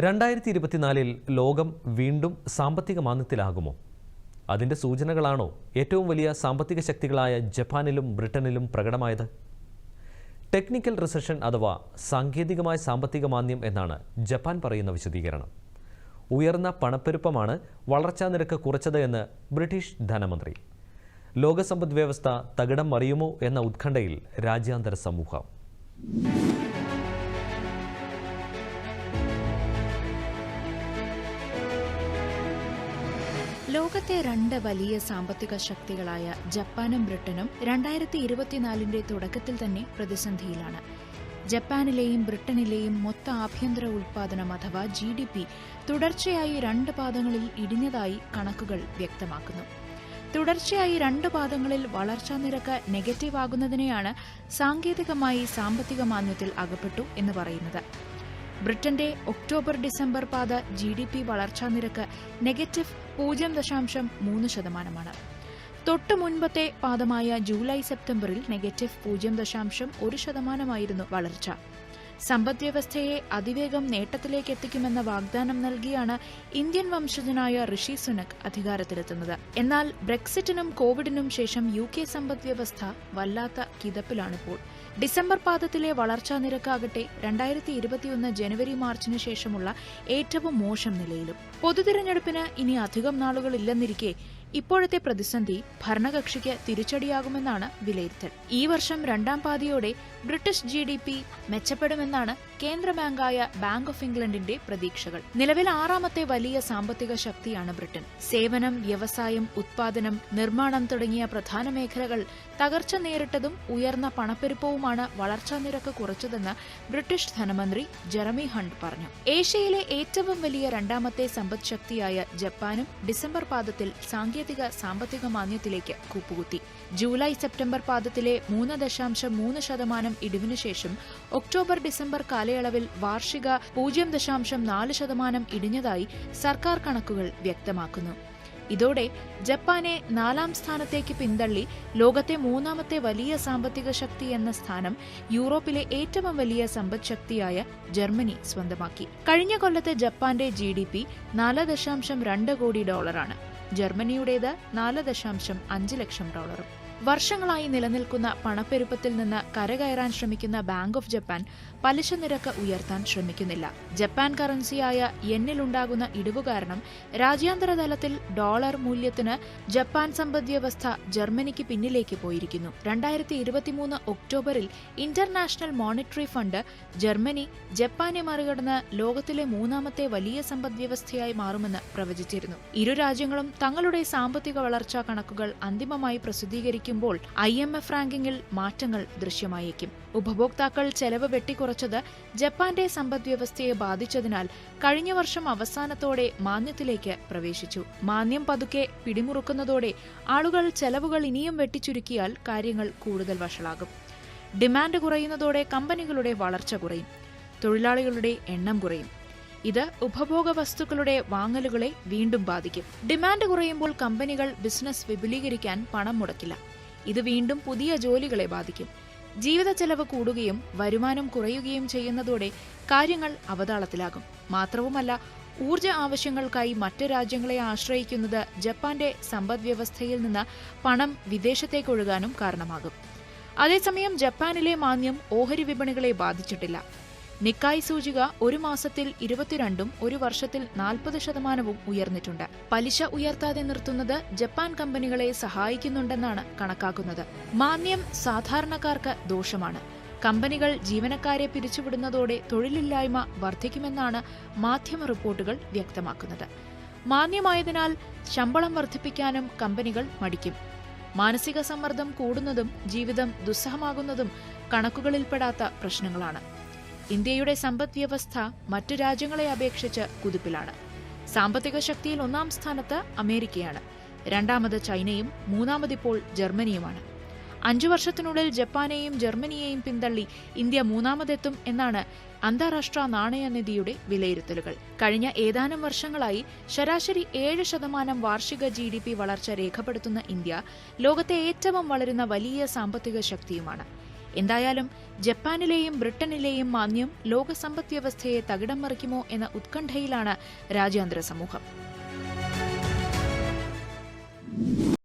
രണ്ടായിരത്തി ഇരുപത്തിനാലിൽ ലോകം വീണ്ടും സാമ്പത്തിക മാന്ദ്യത്തിലാകുമോ? അതിന്റെ സൂചനകളാണോ ഏറ്റവും വലിയ സാമ്പത്തിക ശക്തികളായ ജപ്പാനിലും ബ്രിട്ടനിലും പ്രകടമായത്? ടെക്നിക്കൽ റിസഷൻ അഥവാ സാങ്കേതികമായ സാമ്പത്തിക മാന്ദ്യം എന്നാണ് ജപ്പാൻ പറയുന്ന വിശദീകരണം. ഉയർന്ന പണപ്പെരുപ്പമാണ് വളർച്ചാ നിരക്ക് കുറച്ചത് എന്ന് ബ്രിട്ടീഷ് ധനമന്ത്രി. ലോകസമ്പദ് വ്യവസ്ഥ തകിടം മറിയുമോ എന്ന ഉത്കണ്ഠയിൽ രാജ്യാന്തര സമൂഹം. ലോകത്തെ രണ്ട് വലിയ സാമ്പത്തിക ശക്തികളായ ജപ്പാനും ബ്രിട്ടനും രണ്ടായിരത്തി ഇരുപത്തിനാലിന്റെ തുടക്കത്തിൽ തന്നെ പ്രതിസന്ധിയിലാണ്. ജപ്പാനിലെയും ബ്രിട്ടനിലെയും മൊത്ത ആഭ്യന്തര ഉൽപാദനം അഥവാ ജി ഡി പി തുടർച്ചയായി രണ്ട് പാദങ്ങളിൽ ഇടിഞ്ഞതായി കണക്കുകൾ വ്യക്തമാക്കുന്നു. തുടർച്ചയായി രണ്ട് പാദങ്ങളിൽ വളർച്ചാ നിരക്ക് നെഗറ്റീവ് ആകുന്നതിനെയാണ് സാങ്കേതികമായി സാമ്പത്തിക മാന്ദ്യത്തിൽ അകപ്പെട്ടു എന്ന് പറയുന്നത്. ബ്രിട്ടന്റെ ഒക്ടോബർ ഡിസംബർ പാത ജി ഡി പി വളർച്ചാ നിരക്ക് നെഗറ്റീവ് പൂജ്യം ദശാംശം മൂന്ന് ശതമാനമാണ്. തൊട്ടു മുൻപത്തെ പാദമായ ജൂലൈ സെപ്റ്റംബറിൽ നെഗറ്റീവ് പൂജ്യം ദശാംശം ഒരു ശതമാനമായിരുന്നു വളർച്ച. സമ്പദ്വ്യവസ്ഥയെ അതിവേഗം നേട്ടത്തിലേക്ക് എത്തിക്കുമെന്ന വാഗ്ദാനം നൽകിയാണ് ഇന്ത്യൻ വംശജനായ ഋഷി സുനക് അധികാരത്തിലെത്തുന്നത്. എന്നാൽ ബ്രെക്സിറ്റിനും കോവിഡിനും ശേഷം യു കെ സമ്പദ്വ്യവസ്ഥ വല്ലാത്ത കിതപ്പിലാണിപ്പോൾ. ഡിസംബർ പാദത്തിലെ വളർച്ചാ നിരക്കാകട്ടെ രണ്ടായിരത്തി ഇരുപത്തിയൊന്ന് ജനുവരി മാർച്ചിന് ശേഷമുള്ള ഏറ്റവും മോശം നിലയിലും. പൊതുതിരഞ്ഞെടുപ്പിന് ഇനി അധികം നാളുകളില്ലെന്നിരിക്കെ ഇപ്പോഴത്തെ പ്രതിസന്ധി ഭരണകക്ഷിക്ക് തിരിച്ചടിയാകുമെന്നാണ് വിലയിരുത്തൽ. ഈ വർഷം രണ്ടാം പാതിയോടെ ബ്രിട്ടീഷ് ജി മെച്ചപ്പെടുമെന്നാണ് കേന്ദ്ര ബാങ്കായ ബാങ്ക് ഓഫ് ഇംഗ്ലണ്ടിന്റെ പ്രതീക്ഷകൾ. നിലവിൽ ആറാമത്തെ വലിയ സാമ്പത്തിക ശക്തിയാണ് ബ്രിട്ടൻ. സേവനം വ്യവസായം ഉത്പാദനം നിർമ്മാണം തുടങ്ങിയ പ്രധാന മേഖലകൾ തകർച്ച നേരിട്ടതും ഉയർന്ന പണപ്പെരുപ്പവുമാണ് വളർച്ചാ നിരക്ക് കുറച്ചതെന്ന് ബ്രിട്ടീഷ് ധനമന്ത്രി ജെറമി ഹണ്ട് പറഞ്ഞു. ഏഷ്യയിലെ ഏറ്റവും വലിയ രണ്ടാമത്തെ സമ്പദ് ശക്തിയായ ജപ്പാനും ഡിസംബർ പാദത്തിൽ സാങ്കേതിക സാമ്പത്തിക മാന്യത്തിലേക്ക് കൂപ്പുകുത്തി. ജൂലൈ സെപ്റ്റംബർ പാദത്തിലെ മൂന്ന് ദശാംശം മൂന്ന് ശതമാനം ഇടിവിനു ശേഷം ഒക്ടോബർ ഡിസംബർ കാലയളവിൽ വാർഷിക പൂജ്യം ദശാംശം നാല് ശതമാനം ഇടിഞ്ഞതായി സർക്കാർ കണക്കുകൾ വ്യക്തമാക്കുന്നു. ഇതോടെ ജപ്പാനെ നാലാം സ്ഥാനത്തേക്ക് പിന്തള്ളി ലോകത്തെ മൂന്നാമത്തെ വലിയ സാമ്പത്തിക ശക്തി എന്ന സ്ഥാനം യൂറോപ്പിലെ ഏറ്റവും വലിയ സമ്പദ് ശക്തിയായ ജർമ്മനി സ്വന്തമാക്കി. കഴിഞ്ഞ കൊല്ലത്തെ ജപ്പാന്റെ ജി ഡി പി നാല് ദശാംശം രണ്ട് കോടി ഡോളറാണ്. ജർമ്മനിയുടേത് നാല് ദശാംശം അഞ്ച് ലക്ഷം ഡോളറും. വർഷങ്ങളായി നിലനിൽക്കുന്ന പണപ്പെരുപ്പത്തിൽ നിന്ന് കരകയറാൻ ശ്രമിക്കുന്ന ബാങ്ക് ഓഫ് ജപ്പാൻ പലിശ നിരക്ക് ഉയർത്താൻ ശ്രമിക്കുന്നില്ല. ജപ്പാൻ കറൻസിയായ എന്നിലുണ്ടാകുന്ന ഇടിവ് കാരണം രാജ്യാന്തര തലത്തിൽ ഡോളർ മൂല്യത്തിന് ജപ്പാൻ സമ്പദ്വ്യവസ്ഥ ജർമ്മനിക്ക് പിന്നിലേക്ക് പോയിരിക്കുന്നു. രണ്ടായിരത്തി ഇരുപത്തിമൂന്ന് ഒക്ടോബറിൽ ഇന്റർനാഷണൽ മോണിറ്ററി ഫണ്ട് ജർമ്മനി ജപ്പാനെ മറികടന്ന് ലോകത്തിലെ മൂന്നാമത്തെ വലിയ സമ്പദ്വ്യവസ്ഥയായി മാറുമെന്ന് പ്രവചിച്ചിരുന്നു. ഇരു രാജ്യങ്ങളും തങ്ങളുടെ സാമ്പത്തിക വളർച്ചാ കണക്കുകൾ അന്തിമമായി പ്രസിദ്ധീകരിക്കുമ്പോൾ ഐ എം എഫ് റാങ്കിങ്ങിൽ മാറ്റങ്ങൾ ദൃശ്യമായേക്കും. ഉപഭോക്താക്കൾ ചെലവ് വെട്ടിക്കുറച്ചത് ജപ്പാന്റെ സമ്പദ്വ്യവസ്ഥയെ ബാധിച്ചതിനാൽ കഴിഞ്ഞ വർഷം അവസാനത്തോടെ മാന്യത്തിലേക്ക് പ്രവേശിച്ചു. മാന്യം പതുക്കെ പിടിമുറുക്കുന്നതോടെ ആളുകൾ ചെലവുകൾ ഇനിയും വെട്ടിച്ചുരുക്കിയാൽ കാര്യങ്ങൾ കൂടുതൽ വഷളാകും. ഡിമാൻഡ് കുറയുന്നതോടെ കമ്പനികളുടെ വളർച്ച കുറയും. തൊഴിലാളികളുടെ എണ്ണം കുറയും. ഇത് ഉപഭോഗ വസ്തുക്കളുടെ വാങ്ങലുകളെ വീണ്ടും ബാധിക്കും. ഡിമാൻഡ് കുറയുമ്പോൾ കമ്പനികൾ ബിസിനസ് വിപുലീകരിക്കാൻ പണം മുടക്കില്ല. ഇത് വീണ്ടും പുതിയ ജോലികളെ ബാധിക്കും. ജീവിത ചെലവ് കൂടുകയും വരുമാനം കുറയുകയും ചെയ്യുന്നതോടെ കാര്യങ്ങൾ അവതാളത്തിലാകും. മാത്രവുമല്ല ഊർജ ആവശ്യങ്ങൾക്കായി മറ്റ് രാജ്യങ്ങളെ ആശ്രയിക്കുന്നത് ജപ്പാന്റെ സമ്പദ്വ്യവസ്ഥയിൽ നിന്ന് പണം വിദേശത്തേക്കൊഴുകാനും കാരണമാകും. അതേസമയം ജപ്പാനിലെ മാന്യം ഓഹരി വിപണികളെ ബാധിച്ചിട്ടില്ല. നിക്കായ് സൂചിക ഒരു മാസത്തിൽ ഇരുപത്തിരണ്ടും ഒരു വർഷത്തിൽ നാൽപ്പത് ശതമാനവും ഉയർന്നിട്ടുണ്ട്. പലിശ ഉയർത്താതെ നിർത്തുന്നത് ജപ്പാൻ കമ്പനികളെ സഹായിക്കുന്നുണ്ടെന്നാണ് കണക്കാക്കുന്നത്. മാന്യം സാധാരണക്കാർക്ക് ദോഷമാണ്. കമ്പനികൾ ജീവനക്കാരെ പിരിച്ചുവിടുന്നതോടെ തൊഴിലില്ലായ്മ വർദ്ധിക്കുമെന്നാണ് മാധ്യമ റിപ്പോർട്ടുകൾ വ്യക്തമാക്കുന്നത്. മാന്യമായതിനാൽ ശമ്പളം വർദ്ധിപ്പിക്കാനും കമ്പനികൾ മടിക്കും. മാനസിക സമ്മർദ്ദം കൂടുന്നതും ജീവിതം ദുസ്സഹമാകുന്നതും കണക്കുകളിൽപ്പെടാത്ത പ്രശ്നങ്ങളാണ്. ഇന്ത്യയുടെ സമ്പദ് വ്യവസ്ഥ മറ്റു രാജ്യങ്ങളെ അപേക്ഷിച്ച് കുതിപ്പിലാണ്. സാമ്പത്തിക ശക്തിയിൽ ഒന്നാം സ്ഥാനത്ത് അമേരിക്കയാണ്. രണ്ടാമത് ചൈനയും മൂന്നാമതിപ്പോൾ ജർമ്മനിയുമാണ്. അഞ്ചു വർഷത്തിനുള്ളിൽ ജപ്പാനെയും ജർമ്മനിയെയും പിന്തള്ളി ഇന്ത്യ മൂന്നാമതെത്തും എന്നാണ് അന്താരാഷ്ട്ര നാണയനിധിയുടെ വിലയിരുത്തലുകൾ. കഴിഞ്ഞ ഏതാനും വർഷങ്ങളായി ശരാശരി ഏഴ് ശതമാനം വാർഷിക ജി ഡി പി വളർച്ച രേഖപ്പെടുത്തുന്ന ഇന്ത്യ ലോകത്തെ ഏറ്റവും വളരുന്ന വലിയ സാമ്പത്തിക ശക്തിയുമാണ്. എന്തായാലും ജപ്പാനിലെയും ബ്രിട്ടനിലെയും മാന്യം ലോകസമ്പദ് വ്യവസ്ഥയെ തകിടം മറിക്കുമോ എന്ന ഉത്കണ്ഠയിലാണ് രാജ്യാന്തര സമൂഹം.